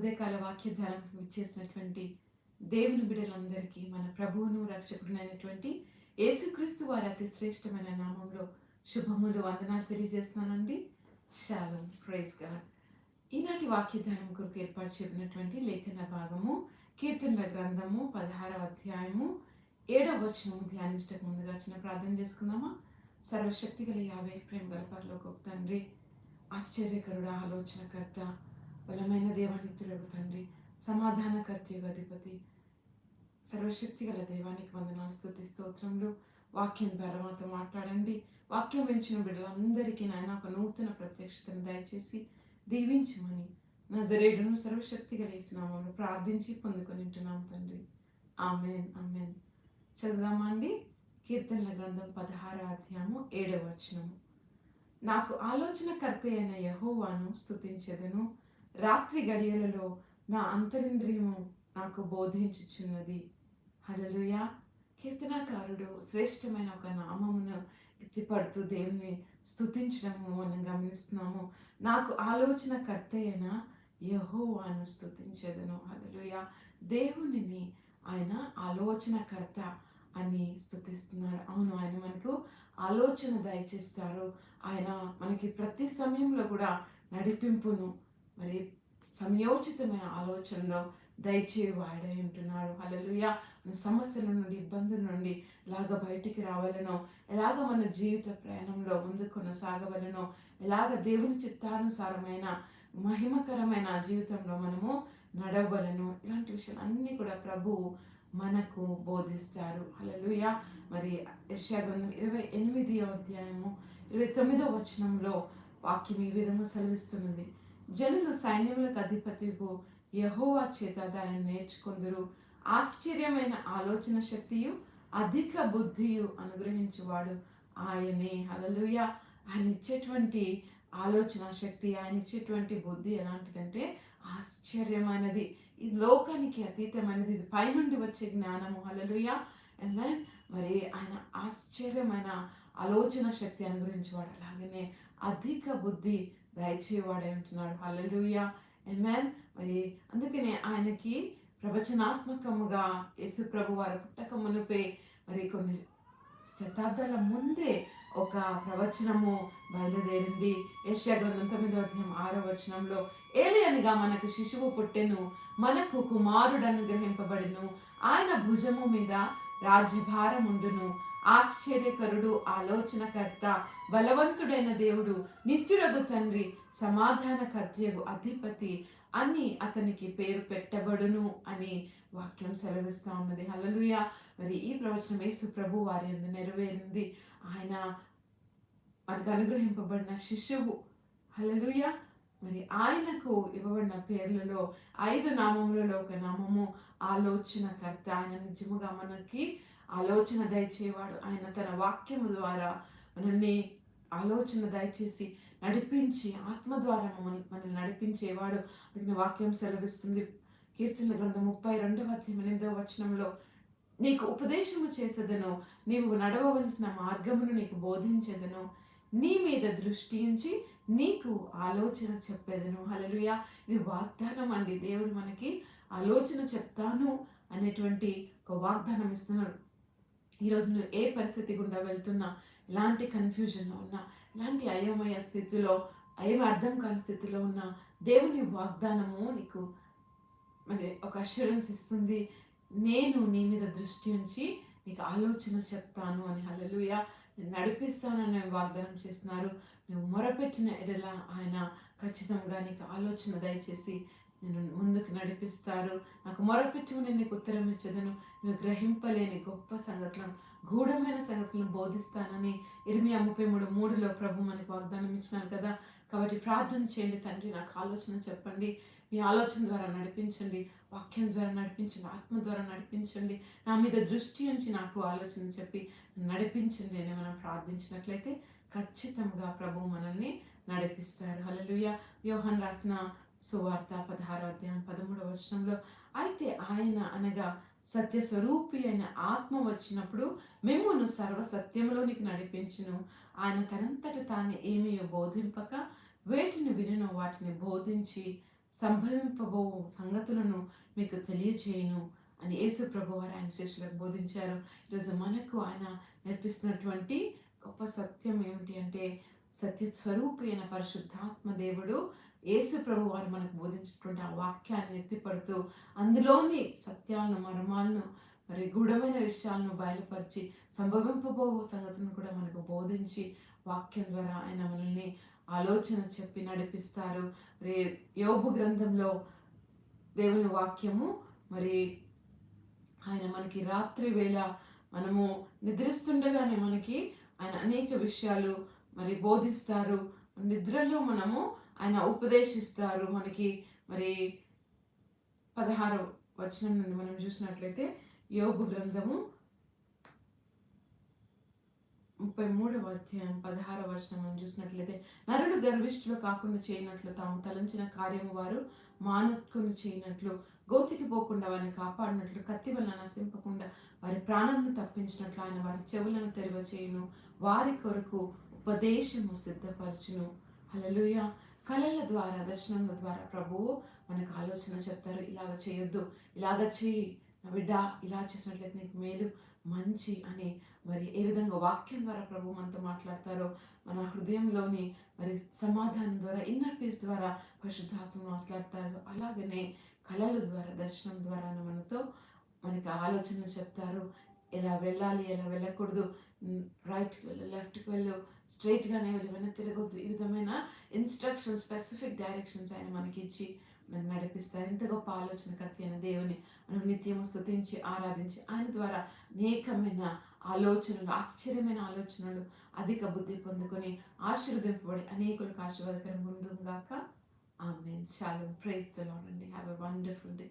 ఉదయకాల వాక్య ధ్యానంకు ఇచ్చేసినటువంటి దేవుని బిడ్డలందరికీ మన ప్రభువును రక్షకుడునైనటువంటి యేసుక్రీస్తు వారి అతి శ్రేష్టమైన నామంలో శుభములు వందనాలు తెలియజేస్తున్నానండి. షాలం ప్రైజ్ గాడ్ ఈనాటి వాక్య ధ్యానం కొరకు ఏర్పాటు చేసినటువంటి లేఖన భాగము కీర్తనల గ్రంథము పదహారవ అధ్యాయము ఏడవ వచనము ధ్యానించటకు ముందుగా చిన్న ప్రార్థన చేసుకుందామా? సర్వశక్తి గల యాభై ప్రేమ గల ఒక తండ్రి ఆశ్చర్యకరుడ ఆలోచనకర్త బలమైన దేవానిత్యులకు తండ్రి. సమాధాన అధిపతి. సర్వశక్తి గల దేవానికి వందనాలు స్థుతి స్తోత్రములు. వాక్యం ద్వారా మాతో మాట్లాడండి. వాక్యం వించిన బిడ్డలందరికీ నాయన ఒక నూతన ప్రత్యక్షతను దయచేసి దీవించమని నజరేడును సర్వశక్తి కలిగిస్తున్నామని ప్రార్థించి పొందుకొని ఉంటున్నాం తండ్రి. Amen amen. చదువుదామా అండి? కీర్తనల గ్రంథం పదహార అధ్యాయము ఏడవ వచనము. నాకు ఆలోచనకర్త అయిన యహోవాను స్తుతించెదను. రాత్రి గడియలలో నా అంతరింద్రియము నాకు బోధించుచున్నది. హలలుయ కీర్తనాకారుడు శ్రేష్టమైన ఒక నామమును ఎత్తిపడుతూ దేవుని స్థుతించడము మనం గమనిస్తున్నాము. నాకు ఆలోచనకర్త అయిన యహోవాను స్థుతించదను హలలుయ దేవునిని ఆయన ఆలోచనకర్త అని స్థుతిస్తున్నారు అవును ఆయన మనకు ఆలోచన దయచేస్తారు. ఆయన మనకి ప్రతి సమయంలో కూడా నడిపింపును మరి సమయోచితమైన ఆలోచనలో దయచేవాడై ఉంటున్నాడు. హలలుయ మన సమస్యల నుండి ఇబ్బందుల నుండి ఎలాగ బయటికి రావాలనో ఎలాగ మన జీవిత ప్రయాణంలో ముందు కొనసాగవలనో ఎలాగ దేవుని చిత్తానుసారమైన మహిమకరమైన జీవితంలో మనము నడవలను. ఇలాంటి విషయాలు అన్నీ కూడా ప్రభువు మనకు బోధిస్తారు. హలలుయ మరి యశ్యా గ్రంథం ఇరవై ఎనిమిది అధ్యాయము ఇరవై తొమ్మిదో వచనంలో వాక్యం ఈ విధంగా సెలవిస్తున్నది. జనులు సైన్యములకు అధిపతికు యహోవా చేత దానిని నేర్చుకుందరు. ఆశ్చర్యమైన ఆలోచన శక్తియు అధిక బుద్ధియు అనుగ్రహించువాడు ఆయనే. హలలుయ ఆయన ఇచ్చేటువంటి ఆలోచన శక్తి ఆయన ఇచ్చేటువంటి బుద్ధి ఎలాంటిదంటే ఆశ్చర్యమైనది. ఇది లోకానికి అతీతమైనది. ఇది పైనుండి వచ్చే జ్ఞానము. హలలుయ మరి ఆయన ఆశ్చర్యమైన ఆలోచన శక్తి అనుగ్రహించేవాడు. అలాగనే అధిక బుద్ధి దయచేవాడు అంటున్నాడు హలలుయ ఎమెన్ మరి అందుకనే ఆయనకి ప్రవచనాత్మకముగా యేసు ప్రభు వారి పుట్టక మునిపే మరి కొన్ని శతాబ్దాల ముందే ఒక ప్రవచనము బయలుదేరింది. ఏషియా గ్రంథం తొమ్మిదో అధ్యాయం ఆరో వచనంలో ఏలియనిగా మనకు శిశువు పుట్టెను మనకు కుమారుడు అనుగ్రహింపబడిను ఆయన భుజము మీద రాజ్యభారం ఉండును. ఆశ్చర్యకరుడు ఆలోచనకర్త బలవంతుడైన దేవుడు నిత్యురగు తండ్రి సమాధానకర్తయగు అధిపతి అని అతనికి పేరు పెట్టబడును అని వాక్యం సెలవిస్తూ ఉన్నది. హలలుయ మరి ఈ ప్రవచనం యేసు ప్రభు వారి ఎందు నెరవేరింది. ఆయన మనకు అనుగ్రహింపబడిన శిష్యువు. హలలుయ మరి ఆయనకు ఇవ్వబడిన పేర్లలో ఐదు నామములలో ఒక నామము ఆలోచనకర్త. ఆయన నిజముగా మనకి ఆలోచన దయచేవాడు. ఆయన తన వాక్యము ద్వారా మనల్ని ఆలోచన దయచేసి నడిపించి ఆత్మ ద్వారా మమ్మల్ని మనల్ని నడిపించేవాడు. అందుకని వాక్యం సెలవిస్తుంది. కీర్తన గ్రంథం ముప్పై రెండవ ఎనిమిదవ వచనంలో నీకు ఉపదేశము చేసేదను నీవు నడవవలసిన మార్గమును నీకు బోధించేదను. నీ మీద దృష్టి ఉంచి నీకు ఆలోచన చెప్పేదను. హలలుయ ఇది వాగ్దానం అండి. దేవుడు మనకి ఆలోచన చెప్తాను అనేటువంటి ఒక వాగ్దానం ఇస్తున్నాడు. ఈరోజు నువ్వు ఏ పరిస్థితి గుండా వెళ్తున్నా ఎలాంటి కన్ఫ్యూజన్లో ఉన్నా ఎలాంటి అయోమయ స్థితిలో ఏమి అర్థం కాని స్థితిలో ఉన్న దేవుని వాగ్దానము నీకు మరి ఒక అష్యూరెన్స్ ఇస్తుంది. నేను నీ మీద దృష్టి ఉంచి నీకు ఆలోచన చెప్తాను అని. హలలుయ నడిపిస్తానని వాగ్దానం చేస్తున్నారు. నువ్వు మొరపెట్టిన ఎడల ఆయన ఖచ్చితంగా నీకు ఆలోచన దయచేసి నేను ముందుకు నడిపిస్తారు. నాకు మొరపెట్టుకుని నేను నీకు ఉత్తరం ఇచ్చేదను. నువ్వు గ్రహింపలేని గొప్ప సంగతులను గూఢమైన సంగతులను బోధిస్తానని ఇరవై ముప్పై మూడు మూడులో ప్రభు మనకు వాగ్దానం ఇచ్చినారు కదా. కాబట్టి ప్రార్థన చేయండి తండ్రి నాకు ఆలోచన చెప్పండి. మీ ఆలోచన ద్వారా నడిపించండి. వాక్యం ద్వారా నడిపించండి. ఆత్మ ద్వారా నడిపించండి. నా మీద దృష్టి ఉంచి నాకు ఆలోచన చెప్పి నడిపించండి అని మనం ప్రార్థించినట్లయితే ఖచ్చితంగా ప్రభు మనల్ని నడిపిస్తారు. హలలుయ యోహన్ రాసిన సువార్త పదహారో అధ్యాయం పదమూడవ వచనంలో అయితే ఆయన అనగా సత్యస్వరూపి అయిన ఆత్మ వచ్చినప్పుడు మిమ్మల్ని సర్వసత్యంలోనికి నడిపించును. ఆయన తనంతట తాను ఏమీ బోధింపక వేటిని వినను వాటిని బోధించి సంభవింపబో సంగతులను మీకు తెలియచేయను అని యేసు ప్రభు వారు ఆయన శిష్యులకు బోధించారు. ఈరోజు మనకు ఆయన నేర్పిస్తున్నటువంటి గొప్ప సత్యం ఏమిటి అంటే సత్య స్వరూపి అయిన పరిశుద్ధాత్మ దేవుడు యేసు ప్రభు వారు మనకు బోధించినటువంటి ఆ వాక్యాన్ని ఎత్తిపడుతూ అందులోని సత్యాలను మర్మాలను మరి గూఢమైన విషయాలను బయలుపరిచి సంభవింపబో సంగతులను కూడా మనకు బోధించి వాక్యం ద్వారా ఆయన మనల్ని ఆలోచన చెప్పి నడిపిస్తారు. మరి యోబు గ్రంథంలో దేవుని వాక్యము మరి ఆయన మనకి రాత్రి వేళ మనము నిద్రిస్తుండగానే మనకి ఆయన అనేక విషయాలు మరి బోధిస్తారు. నిద్రలో మనము ఆయన ఉపదేశిస్తారు. మనకి మరి పదహారు వచనం నుండి మనం చూసినట్లయితే యోగు గ్రంథము ముప్పై మూడవ అధ్యాయం పదహారవ వచనం మనం చూసినట్లయితే నరుడు గర్విష్ఠులు కాకుండా చేయనట్లు తాము తలంచిన కార్యము వారు మానత్కుని చేయనట్లు గోతికి పోకుండా వారిని కాపాడినట్లు కత్తి వలన నశింపకుండా వారి ప్రాణాలను తప్పించినట్లు ఆయన వారి చెవులను తెరవ వారి కొరకు ఉపదేశము సిద్ధపరచును. హలలుయ కళల ద్వారా దర్శనముల ద్వారా ప్రభువు మనకు ఆలోచన చెప్తారు ఇలాగ చేయొద్దు ఇలాగ చేయి నా బిడ్డ ఇలా చేసినట్లయితే నీకు మేలు మంచి అని మరి ఏ విధంగా వాక్యం ద్వారా ప్రభు మనతో మాట్లాడతారో మన హృదయంలోని మరి సమాధానం ద్వారా ఇన్నర్ పీస్ ద్వారా పరిశుద్ధాత్మ మాట్లాడతారు. అలాగనే కళల ద్వారా దర్శనం ద్వారా మనతో మనకి ఆలోచనలు చెప్తారు. ఎలా వెళ్ళాలి ఎలా వెళ్ళకూడదు రైట్కి వెళ్ళు లెఫ్ట్కి వెళ్ళు స్ట్రైట్గానే వెళ్ళు వెనక్కి తిరగొద్దు. ఈ విధమైన ఇన్స్ట్రక్షన్స్ స్పెసిఫిక్ డైరెక్షన్స్ ఆయన మనకి ఇచ్చి మనకు నడిపిస్తారు. ఎంత గొప్ప ఆలోచనకర్త అయిన దేవుని మనం నిత్యము స్థుతించి ఆరాధించి ఆయన ద్వారా అనేకమైన ఆలోచనలు ఆశ్చర్యమైన ఆలోచనలు అధిక బుద్ధి పొందుకొని ఆశీర్వదింపబడి అనేకులకు ఆశీర్వాదకరం ముందుగాక ఆమె చాలు ప్రైజ్ అండి. Have a wonderful day